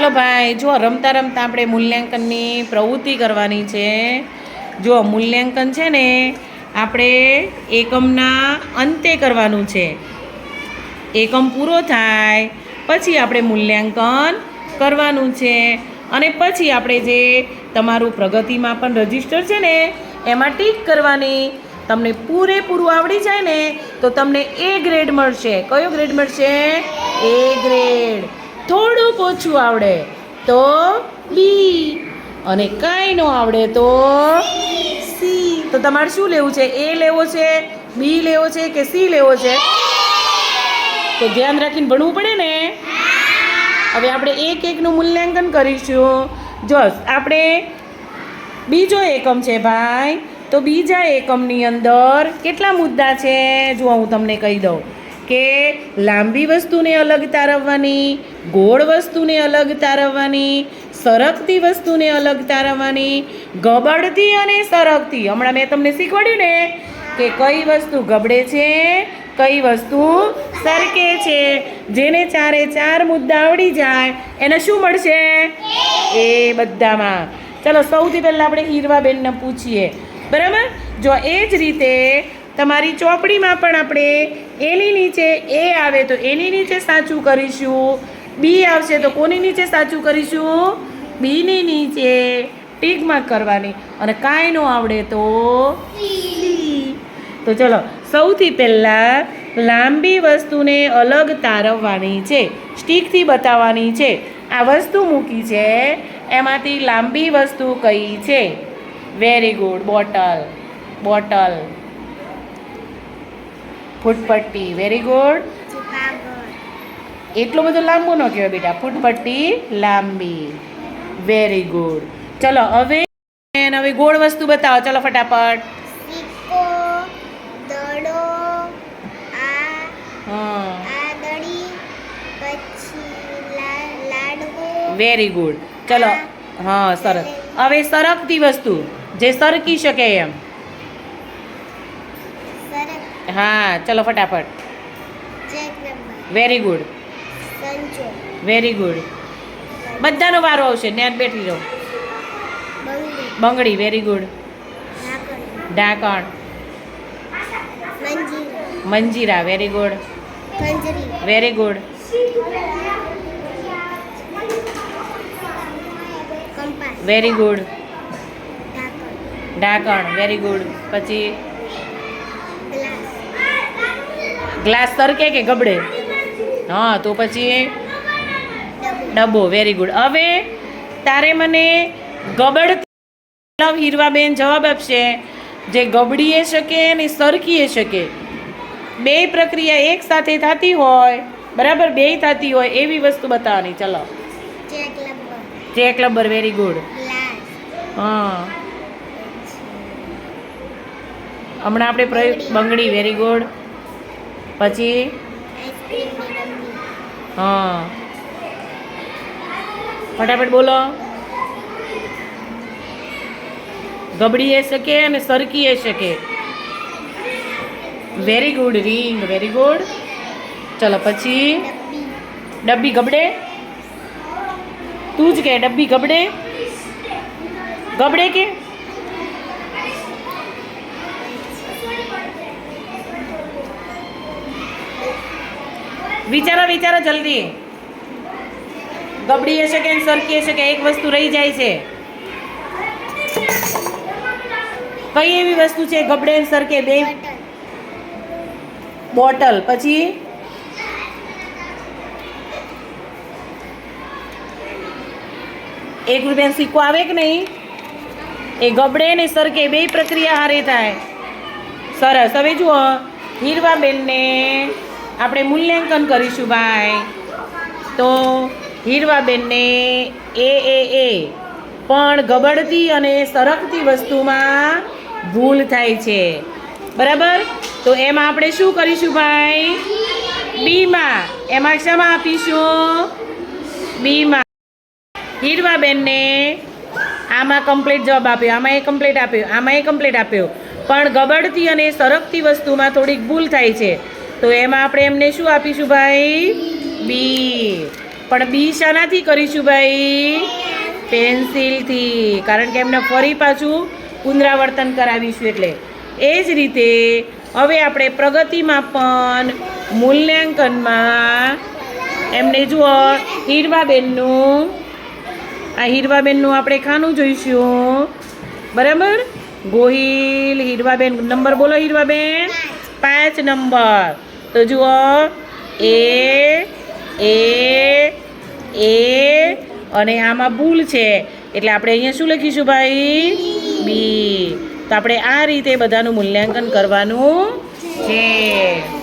ચલો ભાઈ જો રમતા રમતા આપણે મૂલ્યાંકનની પ્રવૃત્તિ કરવાની છે. જો મૂલ્યાંકન છે ને, આપણે એકમના અંતે કરવાનું છે. એકમ પૂરો થાય, પછી આપણે મૂલ્યાંકન કરવાનું છે. અને પછી આપણે જે તમારું પ્રગતિમાં પણ રજિસ્ટર છે ને, એમાં ટીક કરવાની. તમને પૂરેપૂરું આવડી જાય ને, તો તમને એ ગ્રેડ મળશે. કયો ગ્રેડ મળશે? A grade. થોડુંક ઓછું આવડે તો બી. અને કાંઈ ન આવડે તો સી. તો તમારે શું લેવું છે? એ લેવો છે, બી લેવો છે કે સી લેવો છે? તો ધ્યાન રાખીને ભણવું પડે ને? હવે આપણે એક એકનું મૂલ્યાંકન કરીશું. જો આપણે બીજો એકમ છે ભાઈ. તો બીજા એકમની અંદર કેટલા મુદ્દા છે? જો હું તમને કહી દઉં કે લાંબી વસ્તુને અલગ તારવવાની ગોળ વસ્તુને અલગ તારવવાની, સરકતી વસ્તુને અલગ તારવવાની, ગબડતી અને સરકતી. હમણાં મેં તમને શીખવાડ્યું ને કે કઈ વસ્તુ ગબડે છે, કઈ વસ્તુ સરકે છે. જેને ચારે ચાર મુદ્દા આવડી જાય, એને શું મળશે? એ બધામાં. ચલો, સૌથી પહેલાં આપણે હીરવાબેનને પૂછીએ. બરાબર? જો એ જ રીતે તમારી ચોપડીમાં પણ આપણે એની નીચે એ આવે તો એની નીચે સાચું કરીશું. બી આવશે તો કોની નીચે સાચું કરીશું? બીની નીચે ટીક કરવાની. અને કાંઈ ન આવડે તો? તો ચલો, સૌથી પહેલાં લાંબી વસ્તુને અલગ તારવવાની છે. સ્ટીકથી બતાવવાની છે. આ વસ્તુ મૂકી છે. એમાંથી લાંબી વસ્તુ કઈ છે? Very good. Bottle. Bottle. ફૂટપટ્ટી. Very good. એટલો બધો લાંબો ન કહેવાય બેટા ફૂટપટ્ટી લાંબી. વેરી ગુડ ચલો હવે હવે ગોળ વસ્તુ બતાવો. ચલો ફટાફટ. વેરી ગુડ ચલો હા સરસ. હવે સરકતી વસ્તુ જે સરકી શકે એમ. હા ચલો ફટાફટ. વેરી ગુડ વેરી ગુડ બધાનો વારો આવશે. ત્યાં બેઠી રહો. બંગડી. વેરી ગુડ ઢાંકણ. મંજીરા. Very good very good very good ઢાંકણ. વેરી ગુડ પછી ગ્લાસ તરકે કે ગબડે? હા તો પછી ડબ્બો વેરી ગુડ હવે તારે મને ગબડ હીરવાબેન જવાબ આપશે. જે ગબડીએ શકે અને સરકીએ શકે. બે પ્રક્રિયા એક સાથે થતી હોય બરાબર બે થતી હોય એવી વસ્તુ બતાવવાની. ચલો. ચેક લબર વેરી ગુડ હા. હમણાં આપણે પ્રયોગ બંગડી. વેરી ગુડ પછી હા ફટાફટ બોલો ગબડીએ શકે અને સરકીએ શકે very good ring very good ચલો પછી ડબ્બી ડબ્બી ગબડે તું જ કે ડબ્બી ગબડે ગબડે કે વિચારો વિચારો જલ્દી. ગબડી હશે કે સરકી હશે કે એક વસ્તુ રહી જાય છે. કઈ એવી વસ્તુ છે? ગબડે સરકે બે? બોટલ. પછી? એક રૂપિયાનો સિક્કો આવે કે નહીં? એ ગબડે ને સરકે બે પ્રક્રિયા હારે થાય. સરસ. હવે જુઓ, હીરવાબેનને આપણે મૂલ્યાંકન કરીશું ભાઈ. તો હીરવાબેનને એ એ એ. પણ ગબડતી અને સરકતી વસ્તુમાં ભૂલ થાય છે. બરાબર? તો એમાં આપણે શું કરીશું ભાઈ? બીમાં એમાં ક્ષમા આપીશું. બીમાં હીરવાબેનને આમાં કમ્પ્લીટ જવાબ આપ્યો. આમાં એ કમ્પ્લીટ આપ્યો. આમાં એ કમ્પ્લીટ આપ્યો. પણ ગબડતી અને સરકતી વસ્તુમાં થોડીક ભૂલ થાય છે. તો એમાં આપણે એમને શું આપીશું ભાઈ? બી. પણ બી શાનાથી કરીશું ભાઈ? પેન્સિલથી. કારણ કે એમને ફરી પાછું પુનરાવર્તન કરાવીશું એટલે. એ જ રીતે હવે આપણે પ્રગતિમાં પણ મૂલ્યાંકનમાં એમને જુઓ, હીરવાબેનનું. આ હીરવાબેનનું આપણે ખાનું જોઈશું. બરાબર? ગોહિલ હીરવાબેન. નંબર બોલો હીરવાબેન. પાંચ નંબર. તો જુઓ. એ એ એ. અને આમાં ભૂલ છે. એટલે આપણે અહીંયા શું લખીશું ભાઈ? બી તો આપણે આ રીતે બધાનું મૂલ્યાંકન કરવાનું છે.